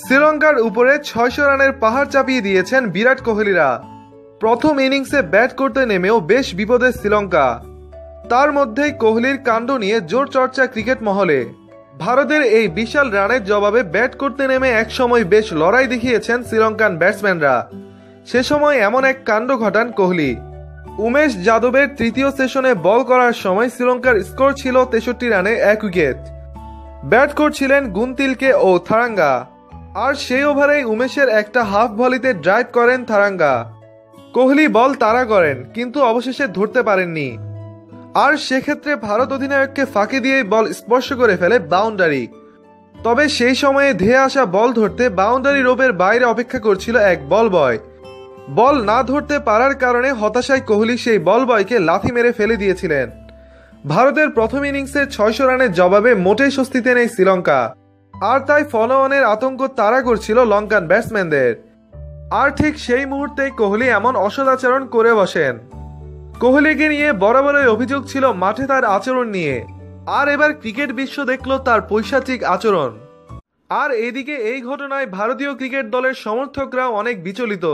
শ্রীলঙ্কার উপরে ছয়শো রানের পাহাড় চাপিয়ে দিয়েছেন বিরাট কোহলিরা। প্রথম ইনিংসে ব্যাট করতে নেমেও বেশ বিপদে শ্রীলঙ্কা। তার মধ্যেই কোহলির কাণ্ড নিয়ে জোর চর্চা ক্রিকেট মহলে। ভারতের এই বিশাল রানের জবাবে ব্যাট করতে নেমে একসময় বেশ লড়াই দেখিয়েছেন শ্রীলঙ্কান ব্যাটসম্যানরা। সে সময় এমন এক কাণ্ড ঘটান কোহলি। উমেশ যাদবের তৃতীয় সেশনে বল করার সময় শ্রীলঙ্কার স্কোর ছিল তেষট্টি রানে এক উইকেট। ব্যাট করছিলেন গুনতিলকে ও থারাঙ্গা। আর সেই ওভারেই উমেশের একটা হাফ ভলিতে ড্রাইভ করেন থারাঙ্গা। কোহলি বল তাড়া করেন, কিন্তু অবশেষে ধরতে পারেননি। আর সেক্ষেত্রে ভারত অধিনায়ককে ফাঁকি দিয়েই বল স্পর্শ করে ফেলে বাউন্ডারি। তবে সেই সময়ে ধেয়ে আসা বল ধরতে বাউন্ডারি রোপের বাইরে অপেক্ষা করছিল এক বল বয়। বল না ধরতে পারার কারণে হতাশায় কোহলি সেই বল বয়কে লাথি মেরে ফেলে দিয়েছিলেন। ভারতের প্রথম ইনিংসে ছয়শো রানের জবাবে মোটেই স্বস্তিতে নেই শ্রীলঙ্কা। আর তাই ফলোঅনের আতঙ্ক তাড়া করছিল লঙ্কান ব্যাটসম্যানদের। আর ঠিক সেই মুহূর্তেই কোহলি এমন অসদাচরণ করে বসেন। কোহলিকে নিয়ে বরাবরই অভিযোগ ছিল মাঠে তার আচরণ নিয়ে। আর এবার ক্রিকেট বিশ্ব দেখল তার পৈশাচিক আচরণ। আর এদিকে এই ঘটনায় ভারতীয় ক্রিকেট দলের সমর্থকরাও অনেক বিচলিত।